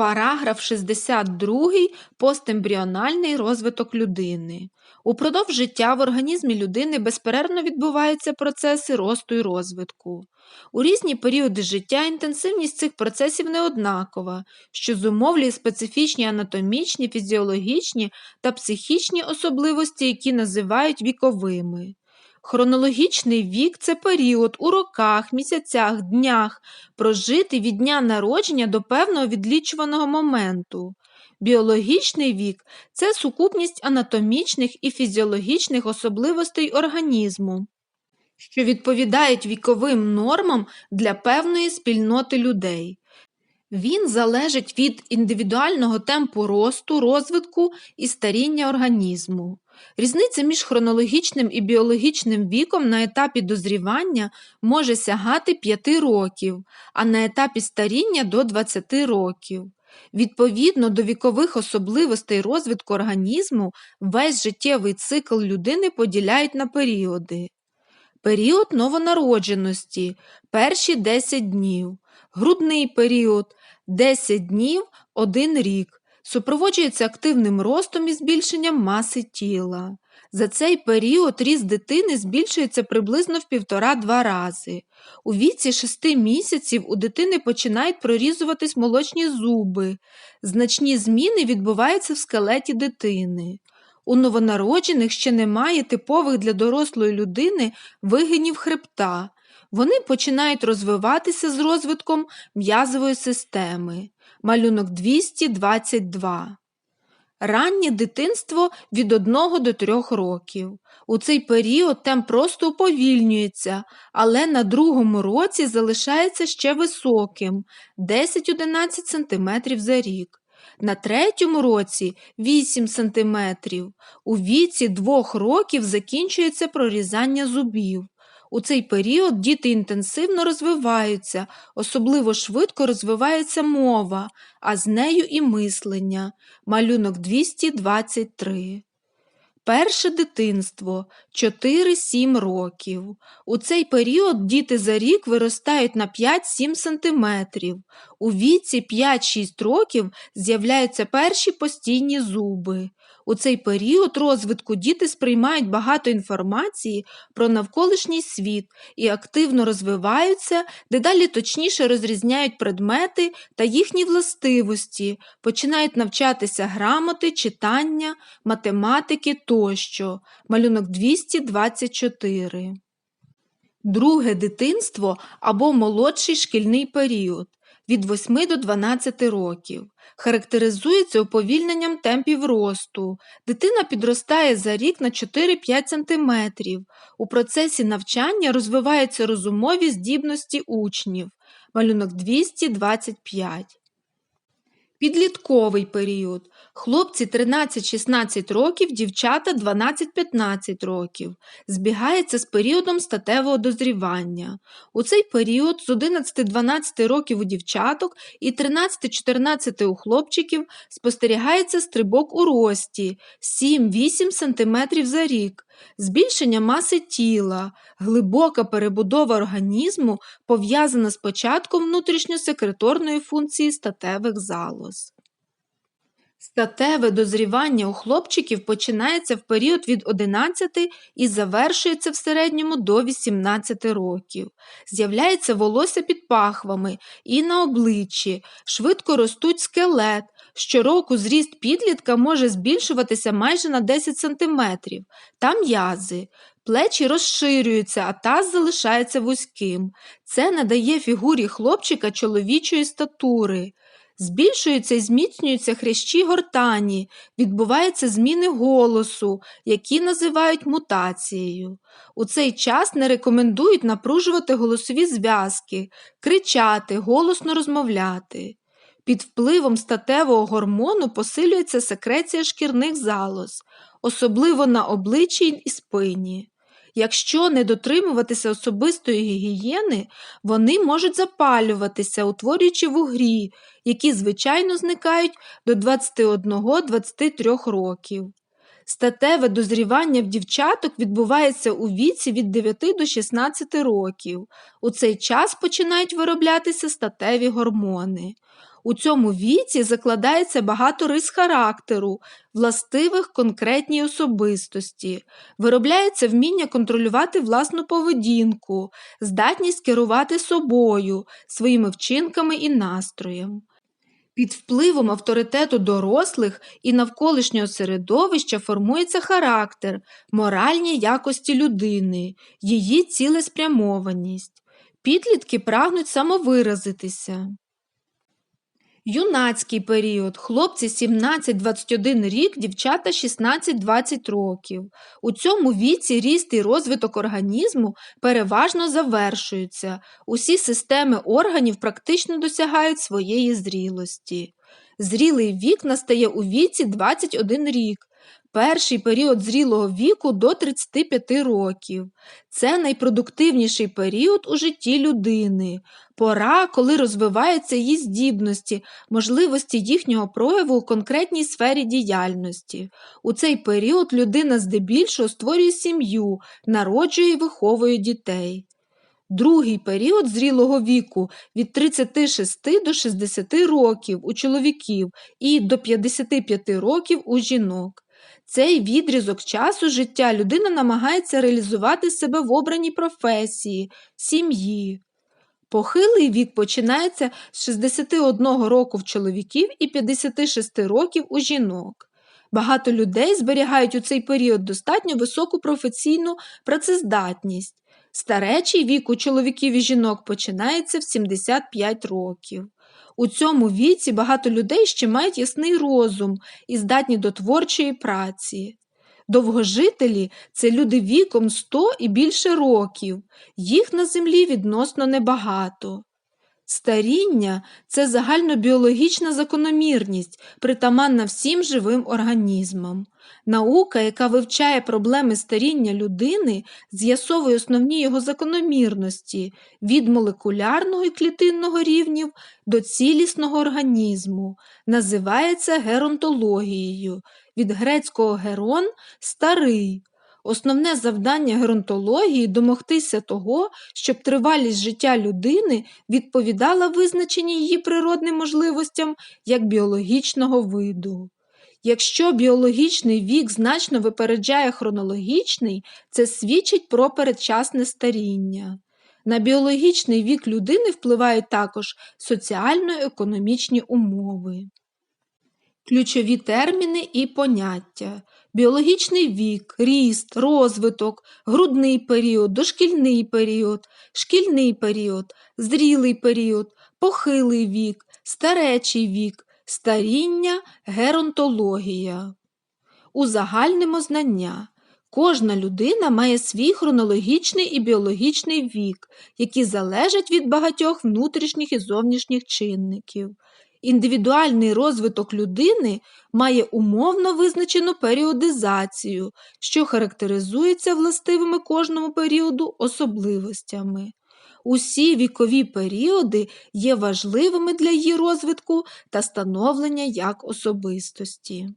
Параграф 62. Постембріональний розвиток людини. Упродовж життя в організмі людини безперервно відбуваються процеси росту і розвитку. У різні періоди життя інтенсивність цих процесів не однакова, що зумовлює специфічні анатомічні, фізіологічні та психічні особливості, які називають віковими. Хронологічний вік це період у роках, місяцях, днях, прожитий від дня народження до певного відлічуваного моменту. Біологічний вік це сукупність анатомічних і фізіологічних особливостей організму, що відповідають віковим нормам для певної спільноти людей. Він залежить від індивідуального темпу росту, розвитку і старіння організму. Різниця між хронологічним і біологічним віком на етапі дозрівання може сягати 5 років, а на етапі старіння до 20 років. Відповідно до вікових особливостей розвитку організму, весь життєвий цикл людини поділяють на періоди. Період новонародженості перші 10 днів, грудний період 10 днів 1 рік, супроводжується активним ростом і збільшенням маси тіла. За цей період ріст дитини збільшується приблизно в півтора-два рази. У віці 6 місяців у дитини починають прорізуватись молочні зуби. Значні зміни відбуваються в скелеті дитини. У новонароджених ще немає типових для дорослої людини вигинів хребта. Вони починають розвиватися з розвитком м'язової системи. Малюнок 222. Раннє дитинство від 1 до 3 років. У цей період темп просто уповільнюється, але на другому році залишається ще високим 10-11 см за рік. На третьому році 8 см. У віці 2 років закінчується прорізання зубів. У цей період діти інтенсивно розвиваються, особливо швидко розвивається мова, а з нею і мислення. Малюнок 223. Перше дитинство 4-7 років. У цей період діти за рік виростають на 5-7 см. У віці 5-6 років з'являються перші постійні зуби. У цей період розвитку діти сприймають багато інформації про навколишній світ і активно розвиваються, дедалі точніше розрізняють предмети та їхні властивості, починають навчатися грамоти, читання, математики тощо. Малюнок 224. Друге дитинство або молодший шкільний період від 8 до 12 років. Характеризується уповільненням темпів росту. Дитина підростає за рік на 4-5 см. У процесі навчання розвиваються розумові здібності учнів. Малюнок 225. Підлітковий період. Хлопці 13-16 років, дівчата 12-15 років. Збігається з періодом статевого дозрівання. У цей період з 11-12 років у дівчаток і 13-14 у хлопчиків спостерігається стрибок у рості 7-8 см за рік. Збільшення маси тіла, глибока перебудова організму пов'язана з початком внутрішньосекреторної функції статевих залоз. Статеве дозрівання у хлопчиків починається в період від 11 і завершується в середньому до 18 років. З'являється волосся під пахвами і на обличчі, швидко ростуть скелет. Щороку зріст підлітка може збільшуватися майже на 10 см та м'язи. Плечі розширюються, а таз залишається вузьким. Це надає фігурі хлопчика чоловічої статури. Збільшуються і зміцнюються хрящі гортані, відбуваються зміни голосу, які називають мутацією. У цей час не рекомендують напружувати голосові зв'язки, кричати, голосно розмовляти. Під впливом статевого гормону посилюється секреція шкірних залоз, особливо на обличчі і спині. Якщо не дотримуватися особистої гігієни, вони можуть запалюватися, утворюючи вугрі, які звичайно зникають до 21-23 років. Статеве дозрівання в дівчаток відбувається у віці від 9 до 16 років. У цей час починають вироблятися статеві гормони. У цьому віці закладається багато рис характеру, властивих конкретній особистості, виробляється вміння контролювати власну поведінку, здатність керувати собою, своїми вчинками і настроєм. Під впливом авторитету дорослих і навколишнього середовища формується характер, моральні якості людини, її цілеспрямованість. Підлітки прагнуть самовиразитися. Юнацький період. Хлопці 17-21 рік, дівчата 16-20 років. У цьому віці ріст і розвиток організму переважно завершуються. Усі системи органів практично досягають своєї зрілості. Зрілий вік настає у віці 21 рік. Перший період зрілого віку до 35 років. Це найпродуктивніший період у житті людини, пора, коли розвиваються її здібності, можливості їхнього прояву у конкретній сфері діяльності. У цей період людина здебільшого створює сім'ю, народжує і виховує дітей. Другий період зрілого віку від 36 до 60 років у чоловіків і до 55 років у жінок. Цей відрізок часу життя людина намагається реалізувати себе в обраній професії, сім'ї. Похилий вік починається з 61 року в чоловіків і 56 років у жінок. Багато людей зберігають у цей період достатньо високу професійну працездатність. Старечий вік у чоловіків і жінок починається в 75 років. У цьому віці багато людей ще мають ясний розум і здатні до творчої праці. Довгожителі це люди віком 100 і більше років, їх на землі відносно небагато. Старіння це загальнобіологічна закономірність, притаманна всім живим організмам. Наука, яка вивчає проблеми старіння людини, з'ясовує основні його закономірності від молекулярного і клітинного рівнів до цілісного організму, називається геронтологією, від грецького герон старий. Основне завдання геронтології домогтися того, щоб тривалість життя людини відповідала визначенні її природним можливостям як біологічного виду. Якщо біологічний вік значно випереджає хронологічний, це свідчить про передчасне старіння. На біологічний вік людини впливають також соціально-економічні умови. Ключові терміни і поняття біологічний вік, ріст, розвиток, грудний період, дошкільний період, шкільний період, зрілий період, похилий вік, старечий вік, старіння, геронтологія. Узагальнимо знання. Кожна людина має свій хронологічний і біологічний вік, які залежать від багатьох внутрішніх і зовнішніх чинників. Індивідуальний розвиток людини має умовно визначену періодизацію, що характеризується властивими кожному періоду особливостями. Усі вікові періоди є важливими для її розвитку та становлення як особистості.